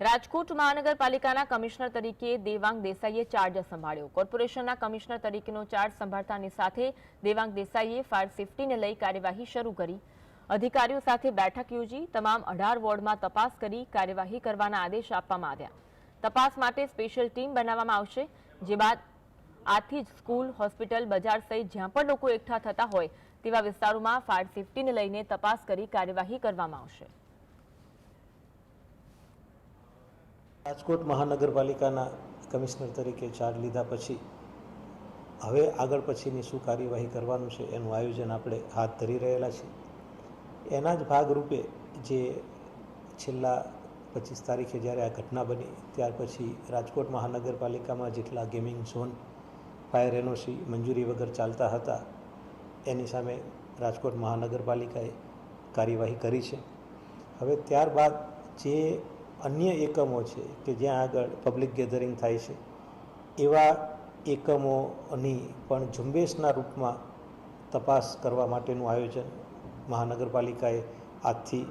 રાજકોટ મહાનગરપાલિકાના કમિશનર તરીકે દેવાંગ દેસાઈએ ચાર્જ સંભાળ્યો. કોર્પોરેશનના કમિશનર તરીકેનો ચાર્જ સંભાળતાની સાથે દેવાંગ દેસાઈએ ફાયર સેફટીને લઈ કાર્યવાહી શરૂ કરી. અધિકારીઓ સાથે બેઠક યોજી તમામ અઢાર વોર્ડમાં તપાસ કરી કાર્યવાહી કરવાના આદેશ આપવામાં આવ્યા. તપાસ માટે સ્પેશિયલ ટીમ બનાવવામાં આવશે. જે બાદ આથી જ સ્કૂલ હોસ્પિટલ બજાર સહિત જ્યાં પણ લોકો એકઠા થતા હોય તેવા વિસ્તારોમાં ફાયર સેફટીને લઈને તપાસ કરી કાર્યવાહી કરવામાં આવશે. રાજકોટ મહાનગરપાલિકાના કમિશનર તરીકે ચાર્જ લીધા પછી, હવે આગળ પછીની શું કાર્યવાહી કરવાનું છે એનું આયોજન આપણે હાથ ધરી રહેલા છીએ. એના જ ભાગરૂપે જે છેલ્લા પચીસ તારીખે જ્યારે આ ઘટના બની, ત્યાર પછી રાજકોટ મહાનગરપાલિકામાં જેટલા ગેમિંગ ઝોન ફાયર એનઓસી મંજૂરી વગર ચાલતા હતા, એની સામે રાજકોટ મહાનગરપાલિકાએ કાર્યવાહી કરી છે. હવે ત્યારબાદ જે અન્ય એકમો છે કે જ્યાં આગળ પબ્લિક ગેધરિંગ થાય છે, એવા એકમોની પણ ઝુંબેશના રૂપમાં તપાસ કરવા માટેનું આયોજન મહાનગરપાલિકાએ આજથી